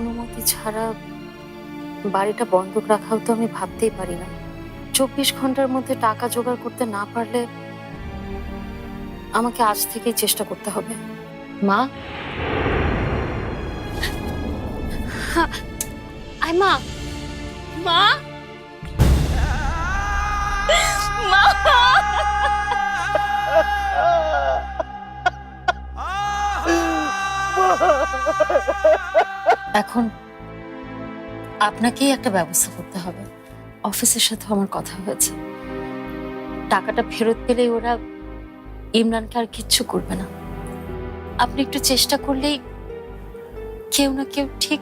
অনুমতি ছাড়া বাড়িটা বন্ধক রাখাও তো আমি ভাবতেই পারি না। চব্বিশ ঘণ্টার মধ্যে টাকা জোগাড় করতে না পারলে আমাকে আজ থেকেই চেষ্টা করতে হবে। মা? আয় মা। মা? মা! এখন আপনাকেই একটা ব্যবস্থা করতে হবে। অফিসের সাথে আমার কথা হয়েছে। টাকাটা ফেরত পেলেই ওরা ইমরানকে আর কিচ্ছু করবে না। আপনি একটু চেষ্টা করলেই কেউ না কেউ ঠিক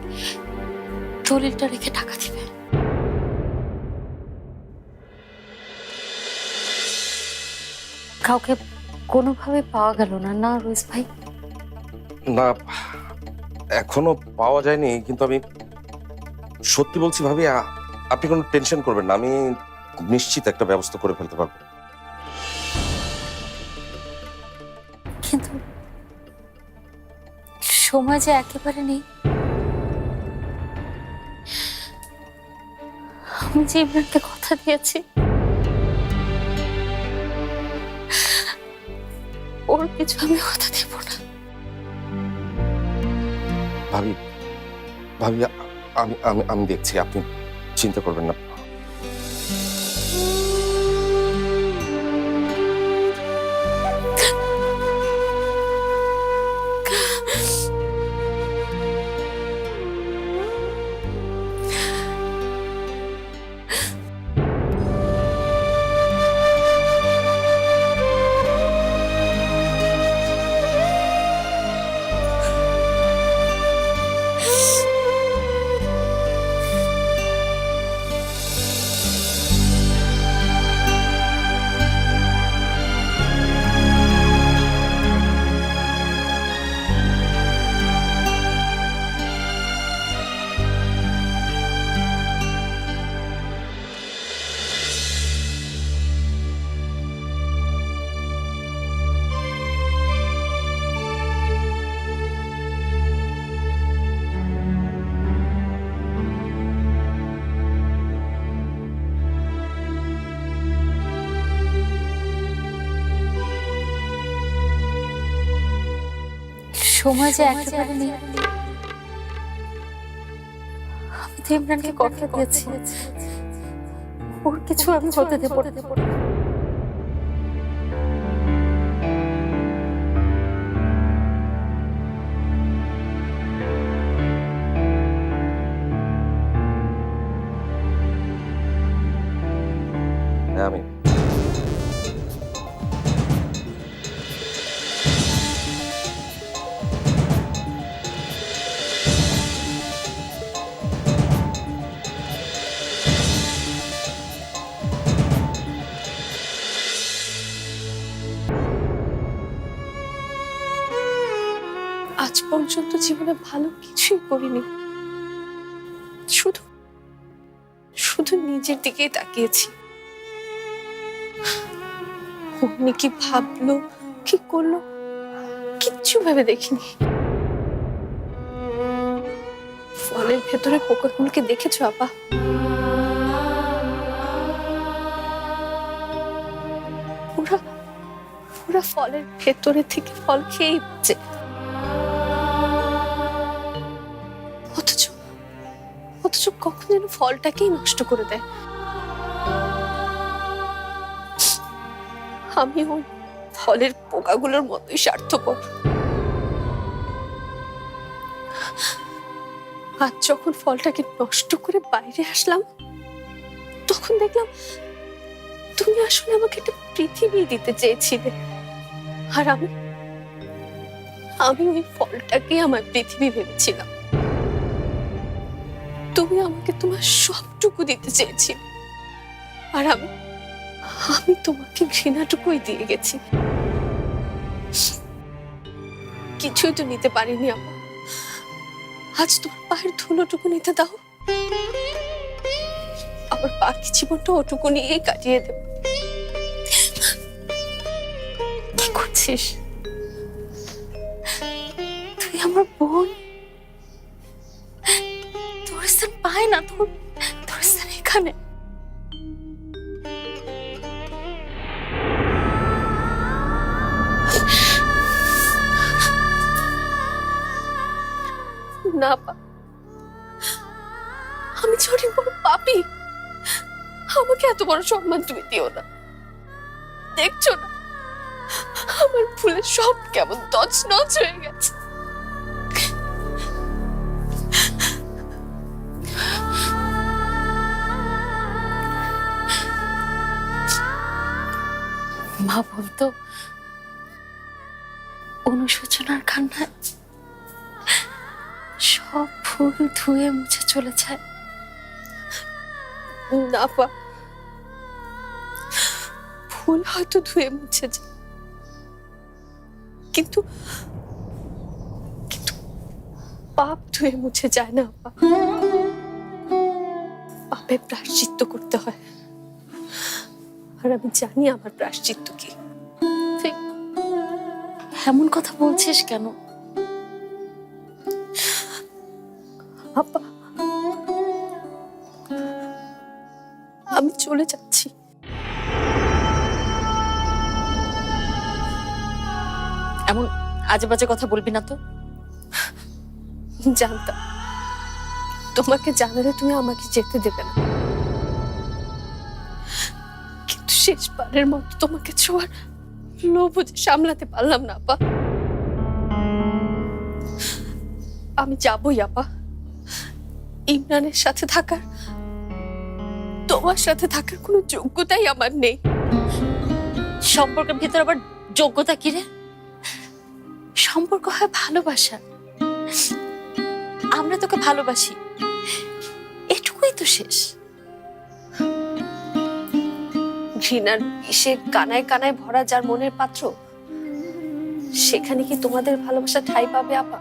দলিলটা রেখে টাকা দিবে। কাউকে কোনোভাবে পাওয়া গেল না। না রোজ ভাই। না এখনও পাওয়া যায়নি, কিন্তু আমি সত্যি বলছি ভাবি আপনি কোনো টেনশন করবেন না, আমি নিশ্চিত একটা ব্যবস্থা করে ফেলতে পারব। কিন্তু সময় যে একেবারে নেই। আমি যে ইমরানকে কথা দিয়েছি, ওর কিছু আমি কথা দেব না। ভাবি ভাবি আমি আমি আমি দেখছি আপনি চিন্তা করবেন না। সময় যে একেবারে নেই। আমি তো ইমরানকে কথা দিয়েছি। ওর কিছু আমি হতে দেব আজ পর্যন্ত জীবনে ভালো কিছুই করিনি। শুধু শুধু নিজের দিকেই তাকিয়েছি। অমনি কি ভাবলো, কি করল, কিচ্ছু ভেবে দেখিনি। ফলের ভেতরে পোকাগুলোকে দেখেছ, আপা? ওরা ওরা ফলের ভেতরে থেকে ফল খেয়েই বাঁচে। যেন ফলটাকেই নষ্ট করে দেয়। আমি ওই ফলের পোকাগুলোর মতোই স্বার্থপর। আজ যখন ফলটাকে নষ্ট করে বাইরে আসলাম, তখন দেখলাম তুমি আসলে আমাকে একটা পৃথিবী দিতে চেয়েছিলে। আর আমি আমি ওই ফলটাকে আমার পৃথিবী ভেবেছিলাম। তুমি আমাকে তোমার সবটুকু দিতে চেয়েছিলে। আর আমি আমি তোমাকে ঘৃণাটুকুই দিয়ে গেছি। কিছুই তো নিতে পারিনি আমার। আজ তোমার পায়ের ধুলোটুকু নিতে দাও। আমার বাকি জীবনটা ওটুকু নিয়েই কাটিয়ে দেব। কি করছিস? তুই আমার বোন। যে অনেক বড় পাপি। আমাকে এত বড় সম্মান তুমি দিও না। দেখছ না? আমার ফুলের সব কেমন তছনছ হয়ে গেছে। মা বলতো, অনুশোচনার কান্নায় সব ফুল ধুয়ে মুছে চলে যায় না পা ফুল হয়তো ধুয়ে মুছে যায় কিন্তু কিন্তু পাপ ধুয়ে মুছে যায় না, আপা। পাপে প্রাশ্চিত্য করতে হয়। আর আমি জানি আমার প্রাশ্চিত্য কি। এমন কথা বলছিস কেন? আপা আমি চলে যাচ্ছি। এমন আজে বাজে কথা বলবি না তো? জানতাম। তোমাকে জানালে তুমি আমাকে যেতে দেবে না। কিন্তু শেষবারের মতো তোমাকে ছোঁয়ার লোভ সামলাতে পারলাম না, আপা। আমি যাবই, আপা। ইমরানের সাথে থাকার তোমার সাথে থাকার কোনো যোগ্যতাই আমার নেই। সম্পর্কের ভিতর আবার যোগ্যতা কি রে? সম্পর্ক হয় ভালোবাসা। আমরা তোকে ভালোবাসি। এটুকুই তো শেষ। ঘৃণার বিষে কানায় কানায় ভরা যার মনের পাত্র সেখানে কি তোমাদের ভালোবাসা ঠাই পাবে আপা?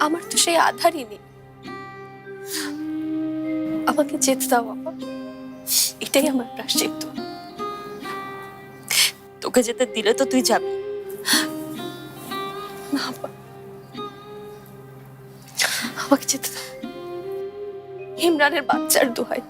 আমার তো সেই আধারই নেই। আমাকে যেতে দাও বাবা এটাই আমার প্রাশ্চিত্য তোকে যেতে দিলে তো তুই যাবি। না আমাকে যেতে দাও। ইমরানের বাচ্চার দোহাই।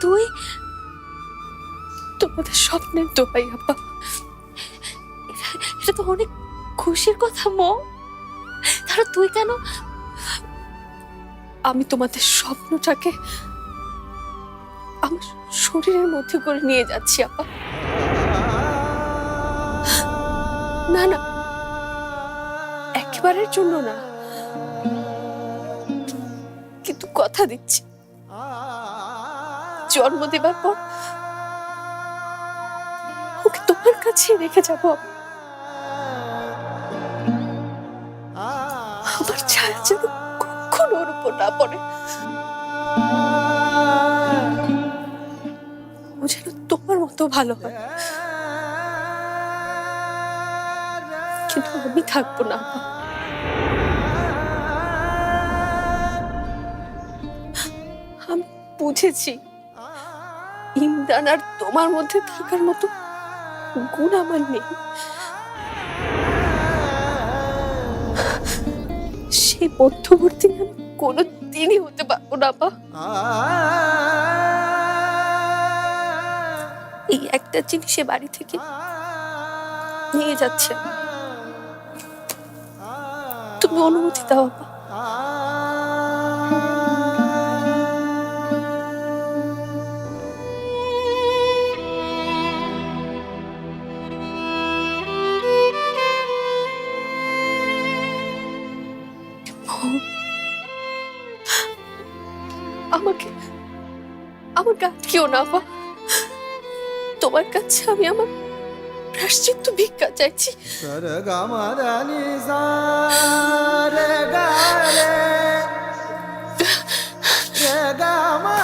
তুই তোমাদের স্বপ্নের দোহাই আপা এটা তো অনেক খুশির কথা, মো। তাহলে তুই কেন? আমি তোমাদের স্বপ্নটাকে আমার শরীরের মধ্যে করে নিয়ে যাচ্ছি আপা না না। একেবারের জন্য না। কিন্তু কথা দিচ্ছি। জন্ম দেবার পর ওকে তোমার কাছে রেখে যাব। আমার ছায়া যেন কখনো ওর উপর না পড়ে। ও যেন তোমার মতো ভালো হয়। কিন্তু আমি থাকব না। বুঝেছি। ইমরান আর তোমার মধ্যে থাকার মতো গুণ আমার নেই। সেই মধ্যবর্তী আমি কোনো দিনই হতে পারব না আপা এই একটা জিনিসে বাড়ি থেকে নিয়ে যাচ্ছে। তুমি অনুমতি দাও আপা কেউ না বা তোমার কাছে আমি আমার প্রাশ্চিত্য ভিক্ষা চাইছি। গা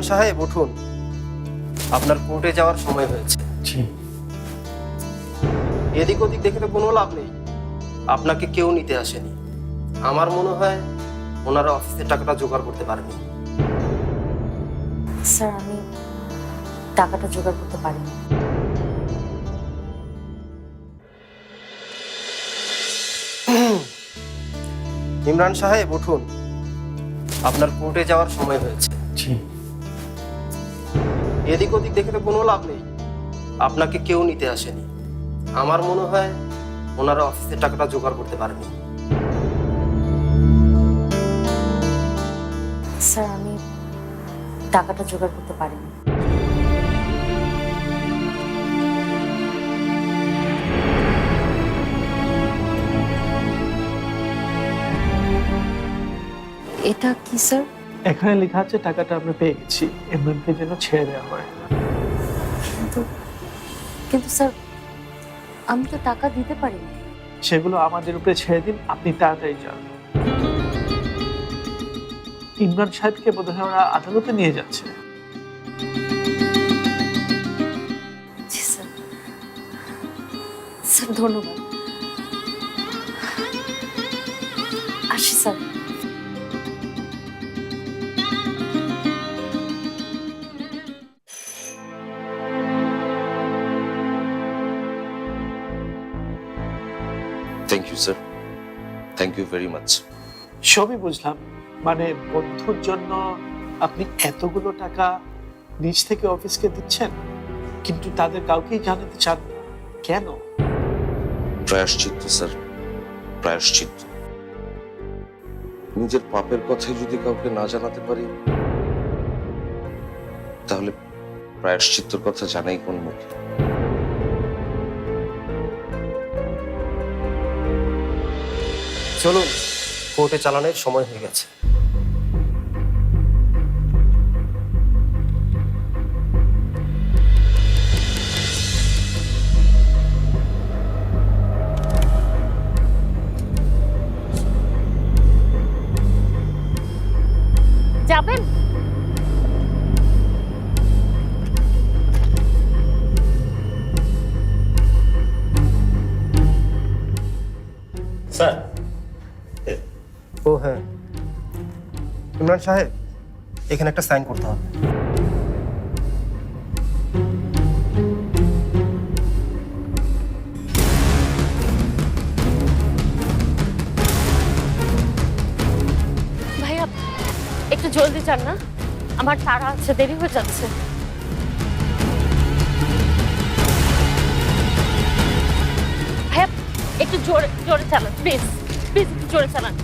ইমরান সাহেব উঠুন। আপনার কোর্টে যাওয়ার সময় হয়েছে। এদিক ওদিক দেখে তো কোনো লাভ নেই। আপনাকে কেউ নিতে আসেনি। আমার মনে হয় ওনারা অফিসের টাকাটা জোগাড় করতে পারেনি। স্যার আমি টাকাটা জোগাড় করতে পারিনি। ইমরান সাহেব উঠুন। আপনার কোর্টে যাওয়ার সময় হয়েছে। এদিক ওদিক দেখে তো কোনো লাভ নেই। আপনাকে কেউ নিতে আসেনি। আমার মনে হয় ওনারা অফিসের টাকাটা জোগাড় করতে পারেনি। স্যার, আমি টাকাটা জোগাড় করতে পারিনি। এটা কি, স্যার? এখানে লেখা আছে টাকাটা আমরা পেয়ে গেছি। ইমরানকে যেন ছেড়ে দেওয়া হয়। কিন্তু কিন্তু স্যার আমি তো টাকা দিতে পারিনি। সেগুলো আমাদের উপরে ছেড়ে দিন আপনি তাড়াতাড়ি যান। ইমরান সাহেবকে বোধহয় ওরা আদালতে নিয়ে যাচ্ছে। জি স্যার। স্যার ধন্যবাদ। আসি sir. Thank you very much সবই বুঝলাম। মানে বন্ধুর জন্য আপনি এতগুলো টাকা নিজ থেকে অফিসকে দিচ্ছেন কিন্তু তাদের কাউকেই জানাতে চান কেন? প্রায়শ্চিত্ত স্যার। প্রায়শ্চিত্ত। নিজের পাপের কথাই যদি কাউকে না জানাতে পারি তাহলে প্রায়শ্চিত্তর কথা জানাই কোন মুখে? চলুন কোর্টে চালানোর সময় হয়ে গেছে। ইমরান সাহেব এখানে একটা সাইন করতে হবে? ভাইয়া, একটু জলদি চান না। আমার তারা আছে, দেরি হয়ে যাচ্ছে। ভাইয়া, একটু জোরে জোরে চালান, প্লিজ। প্লিজ, একটু জোরে চালান।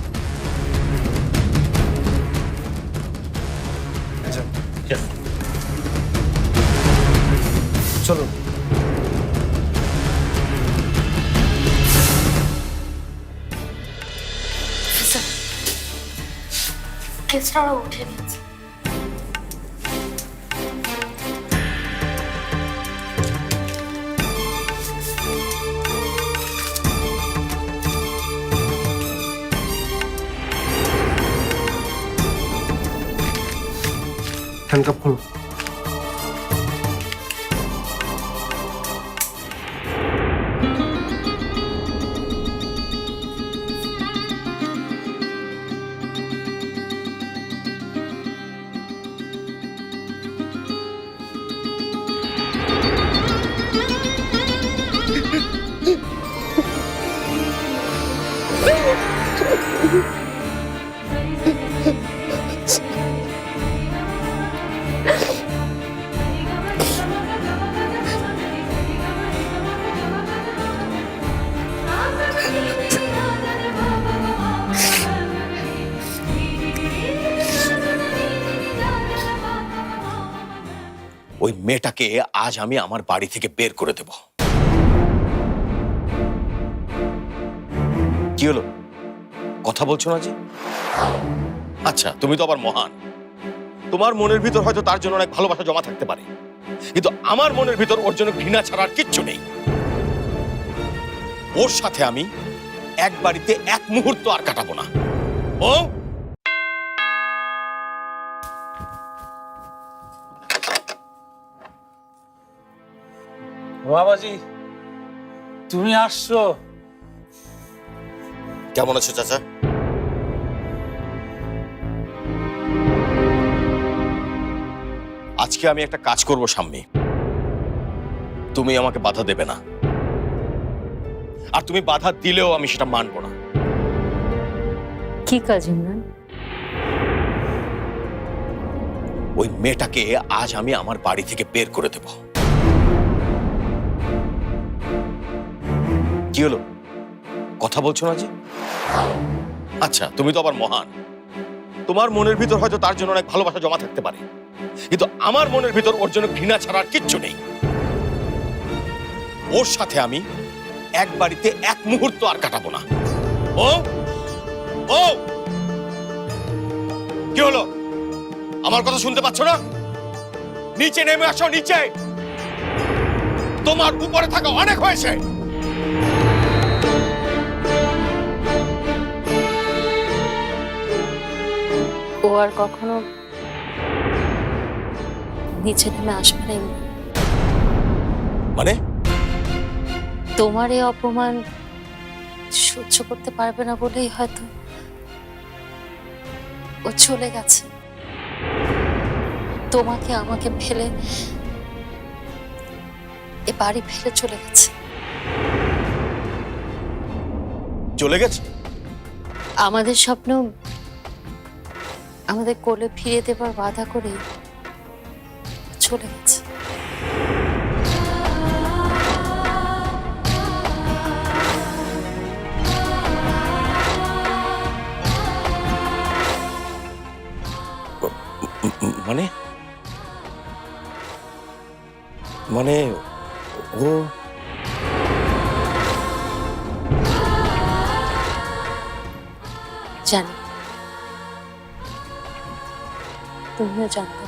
চলুন অফিসার কেসটা ওরা 장갑 콜 ওই মেয়েটাকে আজ আমি আমার বাড়ি থেকে বের করে দেব। কি হলো? কথা বলছো না যে? আচ্ছা তুমি তো আবার মহান। তোমার মনের ভিতর হয়তো তার জন্য অনেক ভালোবাসা জমা থাকতে পারে। কিন্তু আমার মনের ভিতর ওর জন্য ঘৃণা ছাড়া আর কিচ্ছু নেই। ওর সাথে আমি এক বাড়িতে এক মুহূর্ত আর কাটাবো না। ও বাবাজি তুমি আসছো। কেমন আছো চাচা? আজকে আমি একটা কাজ করব সামনে তুমি আমাকে বাধা দেবে না। আর তুমি বাধা দিলেও আমি সেটা মানবো না। কি কাজ ইমরান? ওই মেয়েটাকে আজ আমি আমার বাড়ি থেকে বের করে দেব। কি হলো? কথা বলছো না যে? আচ্ছা তুমি তো আবার মহান। তোমার মনের ভিতর হয়তো তার জন্য অনেক ভালোবাসা জমা থাকতে পারে। কিন্তু আমার মনের ভিতর ওর জন্য ঘৃণা ছাড়া আর কিচ্ছু নেই। ওর সাথে আমি এক বাড়িতে এক মুহূর্ত আর কাটাবো না। ও? ও? কি হলো? আমার কথা শুনতে পাচ্ছ না? নিচে নেমে আসো, নিচে! তোমার উপরে থাকা অনেক হয়েছে। আর কখনো নিচে নেমে আসবে না। মানে? তোমার এই অপমান সহ্য করতে পারবে না বলেই হয়তো ও চলে গেছে। তোমাকে আমাকে ফেলে এ বাড়ি ফেলে চলে গেছে। চলে গেছে? আমাদের স্বপ্ন আমাদের কোলে ফিরিয়ে দেবার বাধা করে চলে গেছে। মানে? মানে ও জানি। তুমিও জানতো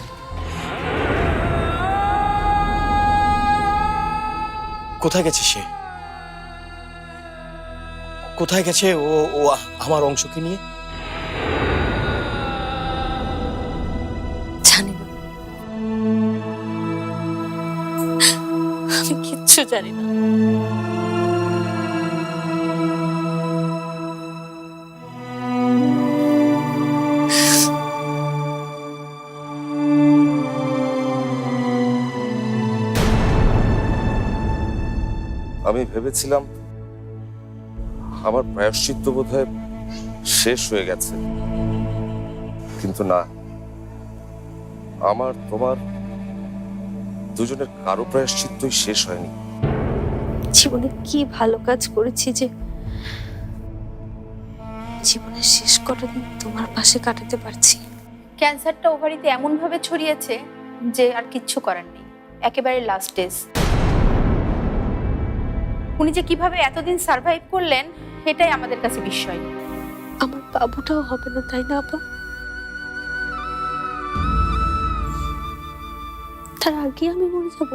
কোথায় গেছে সে? কোথায় গেছে ও ও আমার অংশকে নিয়ে? জানি না। আমি কিচ্ছু জানি না। ভেবেছিলাম আমার প্রায়শ্চিত্ত বোধ শেষ হয়ে গেছে। কিন্তু না আমার তোমার দুজনের কারও প্রায়শ্চিত্তই শেষ হয়নি। জীবনে কি ভালো কাজ করেছি যে জীবনের শেষ কটা দিন তোমার পাশে কাটাতে পারছি। ক্যান্সারটা ওভারিতে এমনভাবে ছড়িয়েছে যে আর কিচ্ছু করার নেই। একেবারে লাস্ট স্টেজ উনি যে কীভাবে এতদিন সার্ভাইভ করলেন এটাই আমাদের কাছে বিস্ময়। আমার বাবুটাও হবে না, তাই না আপা তার আগে আমি মরে যাব।